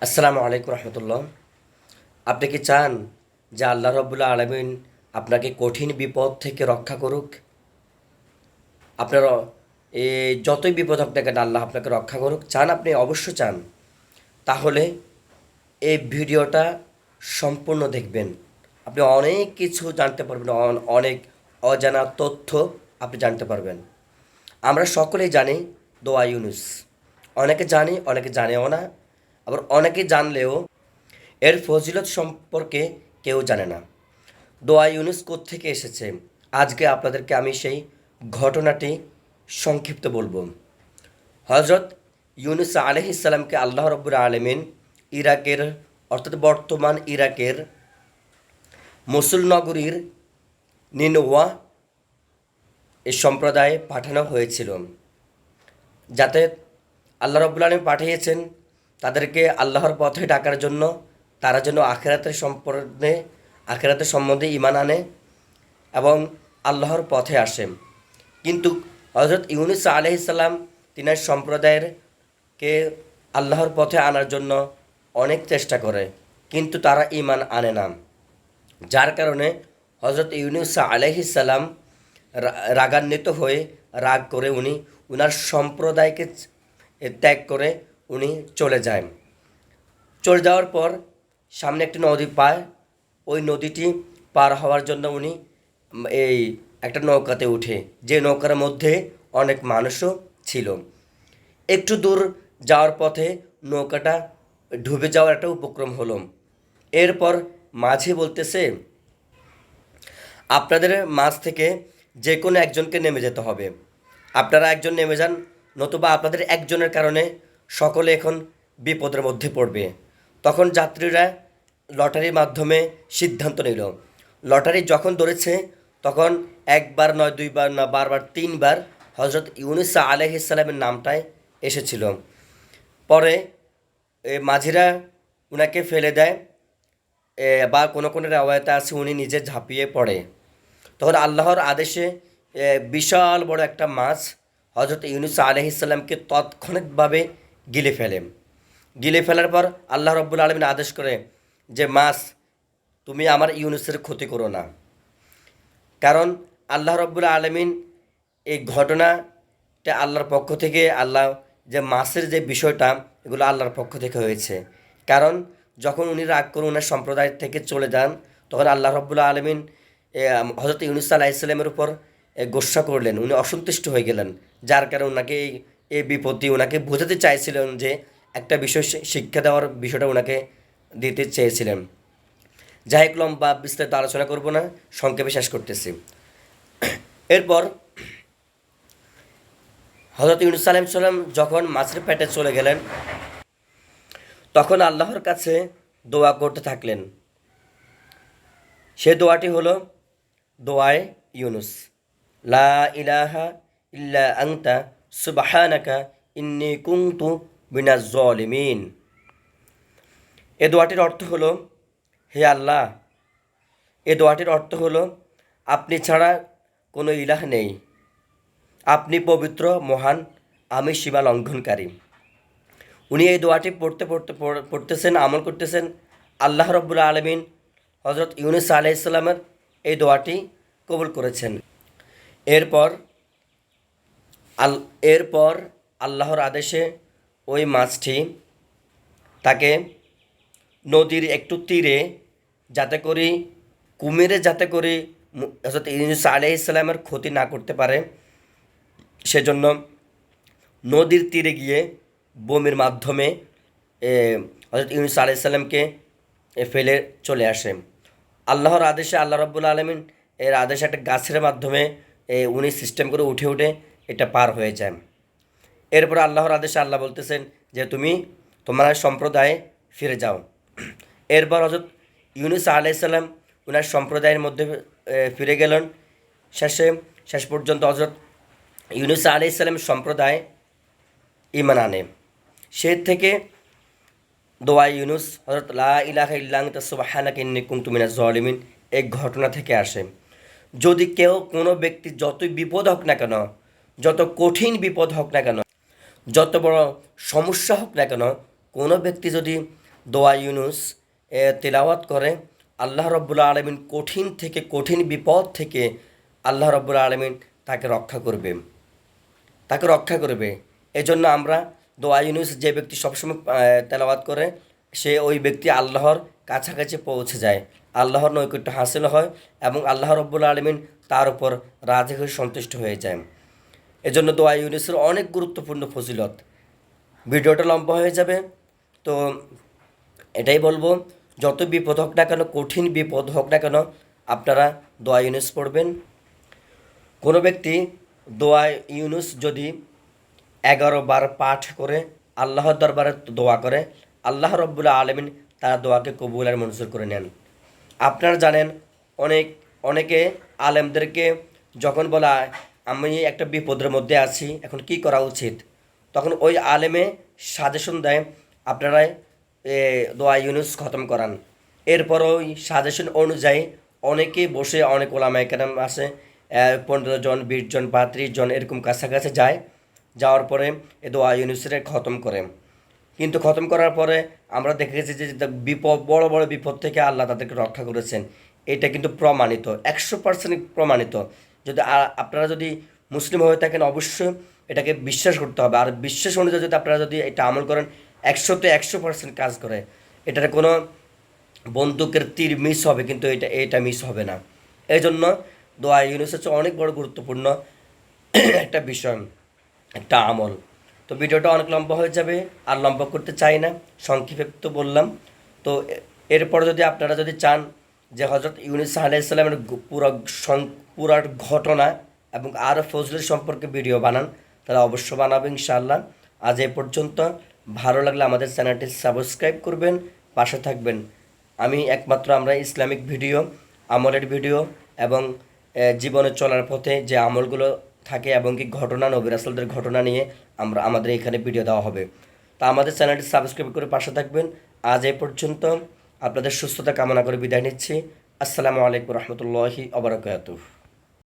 আসসালামু আলাইকুম রহমতুল্লাহ। আপনি কি চান যে আল্লাহ রবুল্লা আলমিন আপনাকে কঠিন বিপদ থেকে রক্ষা করুক? আপনার এ যতই বিপদ না আল্লাহ আপনাকে রক্ষা করুক, চান আপনি অবশ্য চান। তাহলে এই ভিডিওটা সম্পূর্ণ দেখবেন। আপনি অনেক কিছু জানতে পারবেন, অন- অনেক অজানা তথ্য আপনি জানতে পারবেন। আমরা সকলেই জানি দোয়া ইউনুস। অনেকে জানি, অনেকে জানেও না। আবার অনেকে জানলেও এর ফজিলত সম্পর্কে কেউ জানে না। দোয়া ইউনুস থেকে এসেছে? আজকে আপনাদেরকে আমি সেই ঘটনাটি সংক্ষিপ্ত বলব। হজরত ইউনুস আলহিসাল্লামকে আল্লাহ রব্বুর আলমিন ইরাকের, অর্থাৎ বর্তমান ইরাকের মুসুল নগরীর নিনোয়া এই সম্প্রদায়ে পাঠানো হয়েছিল। যাতে আল্লাহ রব্বুল আলম পাঠিয়েছেন তাদেরকে আল্লাহর পথে ডাকার জন্য, তারা যেন আখেরাতের সম্পর্কে, আখেরাতের সম্বন্ধে ইমান আনে এবং আল্লাহর পথে আসে। কিন্তু হজরত ইউনুস আলহিসাল্লাম তিনার সম্প্রদায়ের কে আল্লাহর পথে আনার জন্য অনেক চেষ্টা করে, কিন্তু তারা ইমান আনে না। যার কারণে হজরত ইউনুস আলহিসাল্লাম রাগান্বিত হয়ে রাগ করে উনি, উনার সম্প্রদায়কে ত্যাগ করে উনি চলে যায় চলে যাওয়ার পর সামনে একটি নদী পায়। ওই নদীটি পার হওয়ার জন্য উনি এই একটা নৌকাতে উঠে। যে নৌকার মধ্যে অনেক মানুষও ছিল। একটু দূর যাওয়ার পথে নৌকাটা ডুবে যাওয়ার একটা উপক্রম হলো। এরপর মাঝে বলতেছে, আপনাদের মাঝ থেকে যে কোনো একজনকে নেমে যেতে হবে। আপনারা একজন নেমে যান, নতুবা আপনাদের একজনের কারণে সকলে এখন বিপদের মধ্যে পড়বে। তখন যাত্রীরা লটারির মাধ্যমে সিদ্ধান্ত নিল। লটারি যখন ধরেছে, তখন একবার নয়, দুইবার না, বারবার, তিনবার হজরত ইউনুসা আলহিসাল্লামের নামটাই এসেছিল। পরে মাঝিরা উনাকে ফেলে দেয় বা কোনো কোনো রেওয়ায়তে আছে, উনি নিজে ঝাঁপিয়ে পড়ে। তখন আল্লাহর আদেশে বিশাল বড় একটা মাছ হজরত ইউনুস আলহিসাল্লামকে তৎক্ষণিকভাবে গিলে ফেলে গিলে ফেলার পর আল্লাহ রব্বুল আলমিন আদেশ করে যে মাছ তুমি আমার ইউনুসের ক্ষতি করো না। কারণ আল্লাহ রব্বুল আলমিন এই ঘটনাটা আল্লাহর পক্ষ থেকে আল্লাহ যে মাসের যে বিষয়টা এগুলো আল্লাহর পক্ষ থেকে হয়েছে। কারণ যখন উনি রাগ করে উনার সম্প্রদায় থেকে চলে যান তখন আল্লাহ রব্বুল আলমিন হজরত ইউনুস আলাহ ইসলামের উপর এ, গোস্বা করলেন। উনি অসন্তুষ্ট হয়ে গেলেন যার কারণে ওনাকে এই এই বিপত্তি ওনাকে বোঝাতে চাইছিলেন যে একটা বিষয় শিক্ষা দেওয়ার বিষয়টা ওনাকে দিতে চেয়েছিলেন। যাই হোক, লম্বা বিস্তারিত আলোচনা করব না, সংক্ষেপে শেষ করতেছি। এরপর হজরত ইউনুস সালাম সাল্লাম যখন মাছের পেটে চলে গেলেন, তখন আল্লাহর কাছে দোয়া করতে থাকলেন। সে দোয়াটি হলো, দোয়ায় ইউনুস, লা ইলাহা ইল্লা আংতা সুবাহানাকা ইন্নি কুংতু বিনা জলিমিন এ দোয়াটির অর্থ হলো, হে আল্লাহ, এ দোয়াটির অর্থ হলো, আপনি ছাড়া কোনো ইলাহ নেই। আপনি পবিত্র, মহান, আমি সীমা লঙ্ঘনকারী। উনি এই দোয়াটি পড়তে পড়তে পড়তেছেন, আমল করতেছেন আল্লাহ রব্বুল আলমিন হজরত ইউনুস আলাইসাল্লামের এই দোয়াটি কবুল করেছেন। এরপর আল, এরপর আল্লাহর আদেশে ওই মাছটি তাকে নদীর একটু তীরে যাতে করে, কুমিরে যাতে করে হজরত আলাহ ইসলামের ক্ষতি না করতে পারে, সেজন্য নদীর তীরে গিয়ে বমির মাধ্যমে হজরত ইউনুস আলাহ ইসলামকে ফেলে চলে আসে। আল্লাহর আদেশে আল্লাহ রব্বুল আলমিন এর আদেশে একটা গাছের মাধ্যমে উনি সিস্টেম করে উঠে উঠে এটা পার হয়ে যায়। এরপর আল্লাহর আদেশে আল্লাহ বলতেছেন যে, তুমি তোমার সম্প্রদায়ে ফিরে যাও। এরপর হজরত ইউনুস আলাইসাল্লাম উনার সম্প্রদায়ের মধ্যে ফিরে গেলেন। শেষে, শেষ পর্যন্ত হজরত ইউনুস আলাইসাল্লাম সম্প্রদায় ইমান আনে। সে থেকে দোয়া ইউনুস হজরত লা ইলাহা ইল্লাং জালিমিন এই ঘটনা থেকে আসে। যদি কেউ কোনো ব্যক্তি যতই বিপদ হোক না কেন যত কঠিন বিপদ হোক না কেন, যত বড় সমস্যা হোক না কেন, কোনো ব্যক্তি যদি দোয়া ইউনুস তেলাওয়াত করে, আল্লাহ রব্বুল আলমিন কঠিন থেকে কঠিন বিপদ থেকে আল্লাহ রব্বুল আলমিন তাকে রক্ষা করবে। তাকে রক্ষা করবে। এজন্য আমরা দোয়া ইউনুস যে ব্যক্তি সবসময় তেলাওয়াত করে, সে ওই ব্যক্তি আল্লাহর কাছাকাছি পৌঁছে যায়। আল্লাহর নৈকট্য হাসিল হয় এবং আল্লাহ রব্বুল আলমিন তার উপর রাজি হয়ে সন্তুষ্ট হয়ে যায়। এজন্য দোয়া ইউনিসের অনেক গুরুত্বপূর্ণ ফজিলত। ভিডিওটা লম্বা হয়ে যাবে, তো এটাই বলব, যত বিপদ হোক না কেন, কঠিন বিপদ হোক না কেন, আপনারা দোয়া ইউনুস পড়বেন। কোনো ব্যক্তি দোয়া ইউনুস যদি এগারো বার পাঠ করে, আল্লাহর দরবারে দোয়া করে, আল্লাহ রব্বুল্লা আলমিন তার দোয়াকে কবুল আর মঞ্জুর করে নেন। আপনারা জানেন, অনেক, অনেকে আলেমদেরকে যখন বলা আমি একটা বিপদের মধ্যে আছি, এখন কি করা উচিত? তখন ওই আলেমে সাজেশন দেয়, আপনারা দোয়া ইউনুস খতম করান। এরপর ওই সাজেশন অনুযায়ী অনেকে বসে, অনেক ওলামা কেরাম আছে পনেরো জন, বিশ জন বা ত্রিশ জন এরকম কাছাকাছি যায়, যাওয়ার পরে এ দোয়া ইউনুসের খতম করে। কিন্তু খতম করার পরে আমরা দেখেছি যে বিপদ, বড় বড় বিপদ থেকে আল্লাহ তাদেরকে রক্ষা করেছেন। এটা কিন্তু প্রমাণিত, একশো পার্সেন্ট প্রমাণিত। যদি আপনারা যদি মুসলিম হয়ে থাকেন, অবশ্যই এটাকে বিশ্বাস করতে হবে। আর বিশ্বাস অনুযায়ী যদি আপনারা যদি এটা আমল করেন একশোতে একশো পার্সেন্ট কাজ করে, এটার কোনো বন্দুকের তীর মিস হবে, কিন্তু এটা এটা মিস হবে না। এই জন্য দোয়া ইউনুস হচ্ছে অনেক বড় গুরুত্বপূর্ণ একটা বিষয়, একটা আমল। তো ভিডিওটা অনেক লম্বা হয়ে যাবে, আর লম্বা করতে চাই না, সংক্ষেপে তো বললাম। তো এরপর যদি আপনারা যদি চান যে হজরত ইউনুস আলাইসাল্লামের পুরো পুরার ঘটনা এবং আরও ফজলের সম্পর্কে ভিডিও বানান, তাহলে অবশ্য বানাবেন ইনশাআল্লাহ। আজ এ পর্যন্ত। ভালো লাগলে আমাদের চ্যানেলটি সাবস্ক্রাইব করবেন, পাশে থাকবেন। আমি একমাত্র আমরা ইসলামিক ভিডিও, আমলের ভিডিও এবং জীবনে চলার পথে যে আমলগুলো থাকে এবং কি ঘটনা, নবী রাসুলদের ঘটনা নিয়ে আমরা, আমাদের এখানে ভিডিও দেওয়া হবে। তা আমাদের চ্যানেলটি সাবস্ক্রাইব করে পাশে থাকবেন। আজ এ পর্যন্ত। আপনাদের সুস্থতা কামনা করে বিদায় নিচ্ছি। আসসালামু আলাইকুম রহমতুল্লাহি অবরাকাতুহ